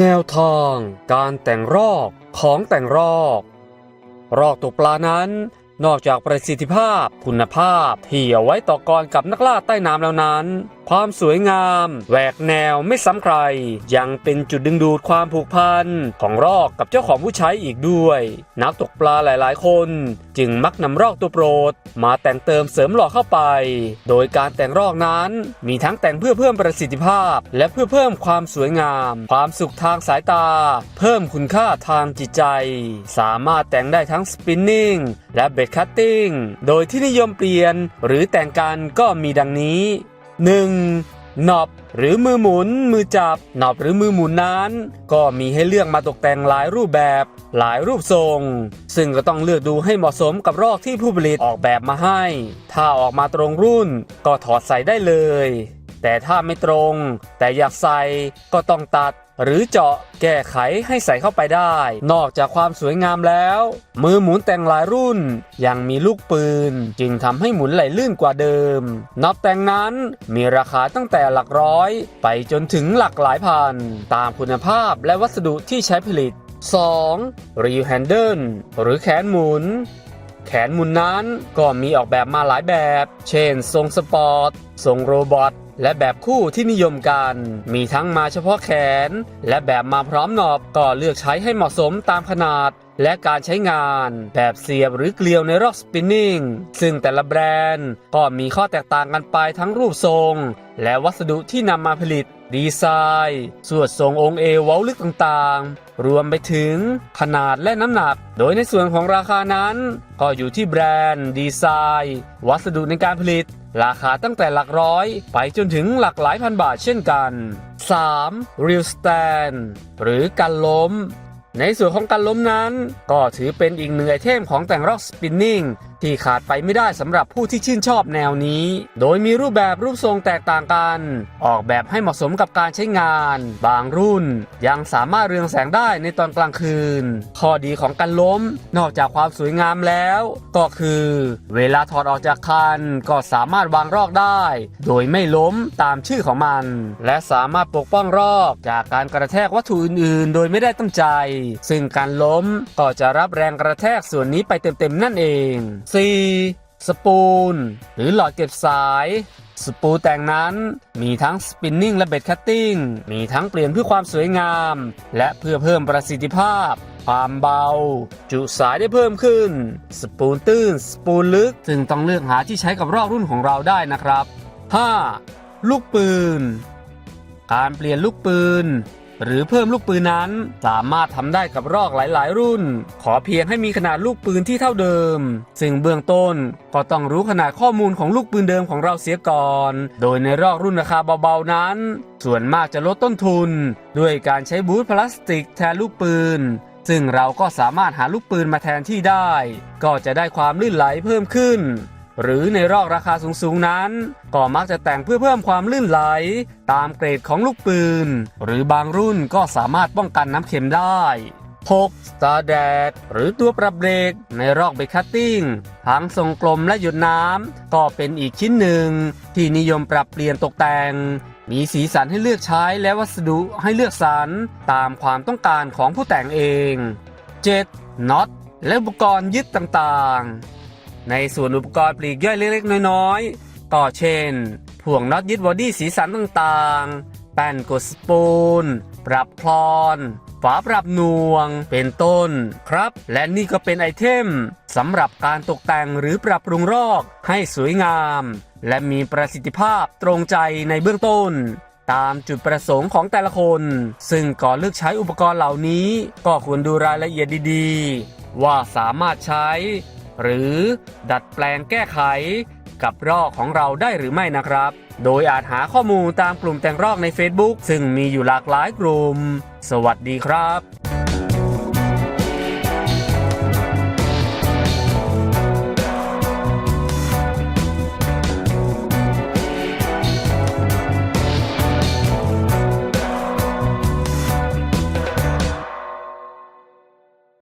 แนวทางการแต่งรอกของแต่งรอก รอกตกปลานั้น นอกจากประสิทธิภาพคุณภาพที่เอาไว้ต่อกรกับนักล่าใต้น้ำแล้วนั้น ความสวยงามแหวกแนวไม่ซ้ำใคร ยังเป็นจุดดึงดูดความผูกพันของรอกกับเจ้าของผู้ใช้อีกด้วย นักตกปลาหลายๆ คน จึงมักนำรอกตัวโปรด มาแต่งเติมเสริมหล่อเข้าไป โดยการแต่งรอกนั้นมีทั้งแต่งเพื่อเพิ่มประสิทธิภาพ และเพื่อเพิ่มความสวยงาม ความสุขทางสายตา เพิ่มคุณค่าทางจิตใจ สามารถแต่งได้ทั้งสปินนิ่งและเบ d คัตติ้งโดยที่นิยมเปลี่ยน หรือแต่งกันก็มีดังนี้ 1. หนอบหรือมือหมุน มือจับหนอบหรือมือหมุนนั้น ก็มีให้เลือกมาตกแต่งหลายรูปแบบ หลายรูปทรง ซึ่งก็ต้องเลือกดูให้เหมาะสมกับรอกที่ผู้ผลิตออกแบบมาให้ ถ้าออกมาตรงรุ่นก็ถอดใส่ได้เลย แต่ถ้าไม่ตรง แต่อยากใส่ก็ต้องตัด หรือเจาะแก้ไขให้ใส่เข้าไปได้ นอกจากความสวยงามแล้ว มือหมุนแต่งหลายรุ่น ยังมีลูกปืน จึงทำให้หมุนไหลลื่นกว่าเดิมน็อปแต่งนั้นมีราคาตั้งแต่หลักร้อย ไปจนถึงหลักหลายพัน ตามคุณภาพและวัสดุที่ใช้ผลิต 2. r e e l Handle หรือแขนหมุนแขนหมุนนั้นก็มีออกแบบมาหลายแบบ เช่น ทรงสปอร์ต ทรงโรบอท และแบบคู่ที่นิยมกัน มีทั้งมาเฉพาะแขน และแบบมาพร้อมหนอบก็เลือกใช้ให้เหมาะสมตามขนาดและการใช้งานแบบเสียบหรือเกลียวในรอกสปินนิ่งซึ่งแต่ละแบรนด์ก็มีข้อแตกต่างกันไปทั้งรูปทรง และวัสดุที่นำมาผลิต ดีไซน์สวดทรงองค์เอวเว้าลึกต่างๆ รวมไปถึงขนาดและน้ำหนัก โดยในส่วนของราคานั้น ก็อยู่ที่แบรนด์ ดีไซน์ วัสดุในการผลิต ราคาตั้งแต่หลักร้อย ไปจนถึงหลักหลายพันบาทเช่นกัน 3. Real Stand หรือการล้มในส่วนของการล้มนั้น ก็ถือเป็นอีกหนึ่งไอเทมของแต่งรอกสปินนิ่ง ที่ขาดไปไม่ได้สำหรับผู้ที่ชื่นชอบแนวนี้ โดยมีรูปแบบรูปทรงแตกต่างกัน ออกแบบให้เหมาะสมกับการใช้งาน บางรุ่น ยังสามารถเรืองแสงได้ในตอนกลางคืน ข้อดีของการล้ม นอกจากความสวยงามแล้ว ก็คือ เวลาถอดออกจากคันก็สามารถวางรอกได้ โดยไม่ล้มตามชื่อของมัน และสามารถปกป้องรอกจากการกระแทกวัตถุอื่นๆ โดยไม่ได้ตั้งใจ ซึ่งการล้มก็จะรับแรงกระแทกส่วนนี้ไปเต็มๆนั่นเอง 4. สปูนหรือหลอดเก็บสาย สปูแต่งนั้นมีทั้งสปินนิ่งและเบ็ดคัตติ้ง มีทั้งเปลี่ยนเพื่อความสวยงาม และเพื่อเพิ่มประสิทธิภาพ ความเบา จุสายได้เพิ่มขึ้น สปูนตื้น สปูนลึก ซึ่งต้องเลือกหาที่ใช้กับรอกรุ่นของเราได้นะครับ 5. ลูกปืน การเปลี่ยนลูกปืน หรือเพิ่มลูกปืนนั้น สามารถทำได้กับรอกหลาย ๆ รุ่น ขอเพียงให้มีขนาดลูกปืนที่เท่าเดิม ซึ่งเบื้องต้นก็ต้องรู้ขนาดข้อมูลของลูกปืนเดิมของเราเสียก่อน โดยในรอกรุ่นราคาเบา ๆ นั้น ส่วนมากจะลดต้นทุน ด้วยการใช้บูทพลาสติกแทนลูกปืนซึ่งเราก็สามารถหาลูกปืนมาแทนที่ได้ ก็จะได้ความลื่นไหลเพิ่มขึ้น หรือในรอกราคาสูงๆนั้น ก็มักจะแต่งเพื่อเพิ่มความลื่นไหล ตามเกรดของลูกปืน หรือบางรุ่นก็สามารถป้องกันน้ำเค็มได้ 6. Star d a g หรือตัวปรับเบรกในรอกเบรกคัตติ้งทั้งทรงกลมและหยดน้ำ ก็เป็นอีกชิ้นหนึ่ง ที่นิยมปรับเปลี่ยนตกแต่ง มีสีสันให้เลือกใช้และวัสดุให้เลือกสรรตามความต้องการของผู้แต่งเอง 7. น็อตและอุปกรณ์ยึดต่างๆ ในส่วนอุปกรณ์ปลีกย่อยเล็กๆ น้อยๆก็เช่นพ่วงน็อตยึดบอดี้สีสันต่างๆ แป้นกดสปูน ปรับคลอน ฝาปรับนวง เป็นต้นครับ และนี่ก็เป็นไอเทมสำหรับการตกแต่งหรือปรับปรุงรอกให้สวยงาม และมีประสิทธิภาพตรงใจในเบื้องต้นตามจุดประสงค์ของแต่ละคน ซึ่งก่อนเลือกใช้อุปกรณ์เหล่านี้ ก็ควรดูรายละเอียดดีๆ ว่าสามารถใช้ หรือดัดแปลงแก้ไข กับรอกของเราได้หรือไม่นะครับ โดยอาจหาข้อมูลตามกลุ่มแต่งรอกใน Facebook ซึ่งมีอยู่หลากหลายกลุ่ม สวัสดีครับ